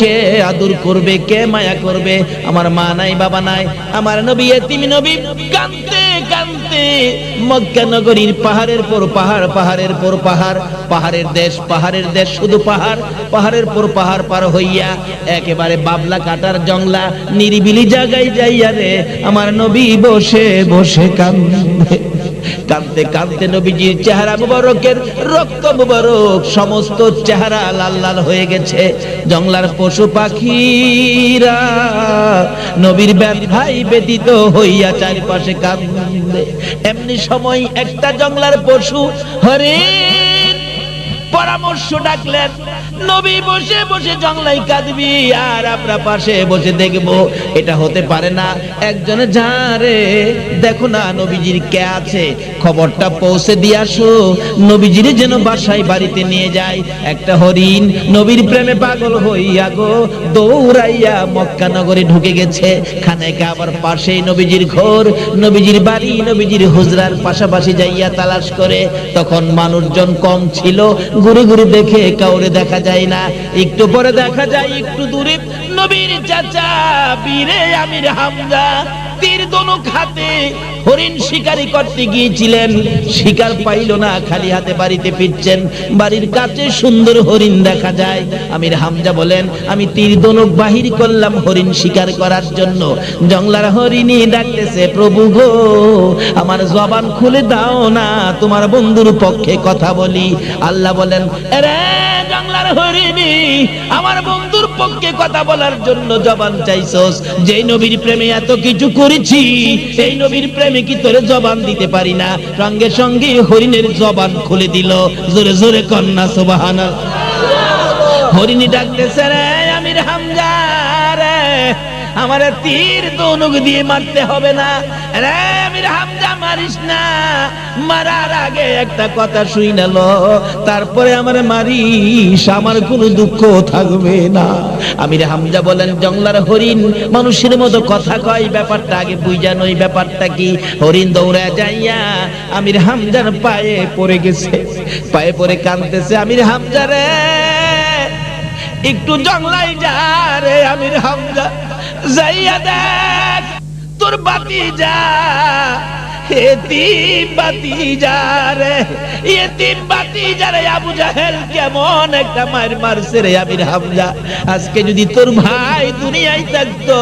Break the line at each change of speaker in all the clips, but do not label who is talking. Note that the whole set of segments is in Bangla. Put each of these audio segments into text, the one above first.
কে আদর করবে, কে মায়া করবে? আমার মা নাই, বাবা নাই। আমার নবী এতিম নবী কানতে কানতে মক্কা নগরীর পাহাড়ের পর পাহাড়, পাহাড়ের পর পাহাড়, পাহাড়ের দেশ পাহাড়ের দেশ শুধু পাহাড়, পাহাড়ের পর পাহাড় পার হইয়া একেবারে বাবলা কাটার জংলা নিরিবিলি জায়গায় যাইয়া রে, আমার নবী বসে বসে কান্দে কানতে কানতে নবীজির চেহারা মুবারকের রক্ত মুবারক, সমস্ত চেহারা লাল লাল হয়ে গেছে। জংলার পশু পাখিরা, নবীর ব্যথাই ব্যতীত হইয়া চারিপাশে কান্দে এমনি সময় একটা জংলার পশু হরিণ পরামর্শ ডাকলেন, নবী বসে বসে জংলাই কাঁদবি, আর আমরা পাশে বসে দেখব। এটা হতে পারে না, একজনে যারে, দেখো না নবীজির কে আছে, খবরটা পৌঁছে দিয়ে আসো। নবীজির যেন বাসায় বাড়িতে নিয়ে যায়, একটা হরিণ নবীর প্রেমে পাগল হইয়া গো, দৌড়াইয়া মক্কা নগরে ঢুকে গেছে। খানেকে আবার পাশেই নবীজির ঘর, নবীজির বাড়ি, নবীজির হুজরার পাশাপাশি যাইয়া তালাশ করে। তখন মানুষজন কম ছিল ঘুরে ঘুরে দেখে কাউরে দেখা যায় না। একটু পরে দেখা যায় একটু দূরে। নবীর চাচা, বীরে আমির হামজা। তীর দনুক হাতে হরিণ শিকারি করতে গিয়েছিলেন। শিকার পাইল না, খালি হাতে বাড়িতে ফিরছেন। বাড়ির কাছে সুন্দর হরিণ দেখা যায়। আমির হামজা বলেন, আমি তীর দনুক বাহির করলাম হরিণ শিকার করার জন্য। জংলার হরিণী ডাকতেছে, প্রভু গো, আমার জবান খুলে দাও না, তোমার বন্ধুর পক্ষে কথা বলি। আল্লাহ বলেন এরে জংলার হরিণী, আমার বন্ধুর পক্ষে কথা বলার জন্য জবান চাইছস। যে নবীর প্রেমে এত কিছু করেছি, সেই নবীর প্রেমে কি তোরে জবান দিতে পারি না? সঙ্গে সঙ্গে হরিণের জবান খুলে দিল। জোরে জোরে কন্যা সোবাহান হরিণী ডাকতেছে রে আমির হামজা রে। আমার তীর দনুক দিয়ে মারতে হবে না। রে আমির হামজা, মারিস না। মারার আগে একটা কথা শুই নাল তারপরে আমার মারিস, আমার কোনো দুঃখ থাকবে না। আমির হামজা বলেন জংলার হরিণ, মানুষের মতো কথা কয়। ব্যাপারটা আগে বুঝানো এই ব্যাপারটা কি? হরিণ দৌড়া যাইয়া আমির হামজার পায়ে পড়ে গেছে। পায়ে পড়ে কাঁদতেছে, আমির হামজা রে, একটু জংলাই যা রে আমির হামজা। যাইয়া দেখ তোর বাতি যা। বাতি বাতি কেমন রে আজকে যদি তোর ভাই দুনিয়ায় থাকতো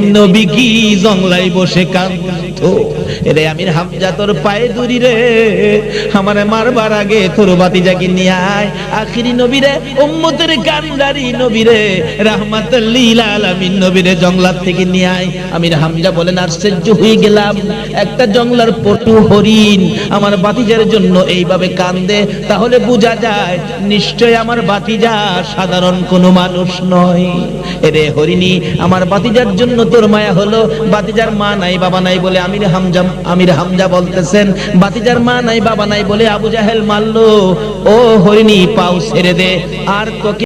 নবী কি জংলাই বসে কাঁদতো? রে আমির হামজা, তোর পায়ে দূরি রে, আমারে মারবার আগে তোর নিয়ে আয়? আখিরি নবীরে উম্মতের কান্দারি নবীরে জংলার থেকে নিয়ে আয়। আমির হামজা বলেন আশ্চর্য হয়ে গেলাম। একটা জংলার পটু হরিণ আমার বাতিজার জন্য এইভাবে কান্দে, তাহলে বোঝা যায় নিশ্চয় আমার বাতিজা সাধারণ কোনো মানুষ নয়। রে হরিণী, আমার বাতিজার জন্য তোর মায়া হলো, বাতিজার মা নাই, বাবা নাই বলে আমির হামজা আমির হামজা বলতেছেন, বাতিজার মা নাই, বাবা নাই বলে আবু জাহেল মারলো। ও হরিণী, পাও ছেড়ে দে, আর তোকে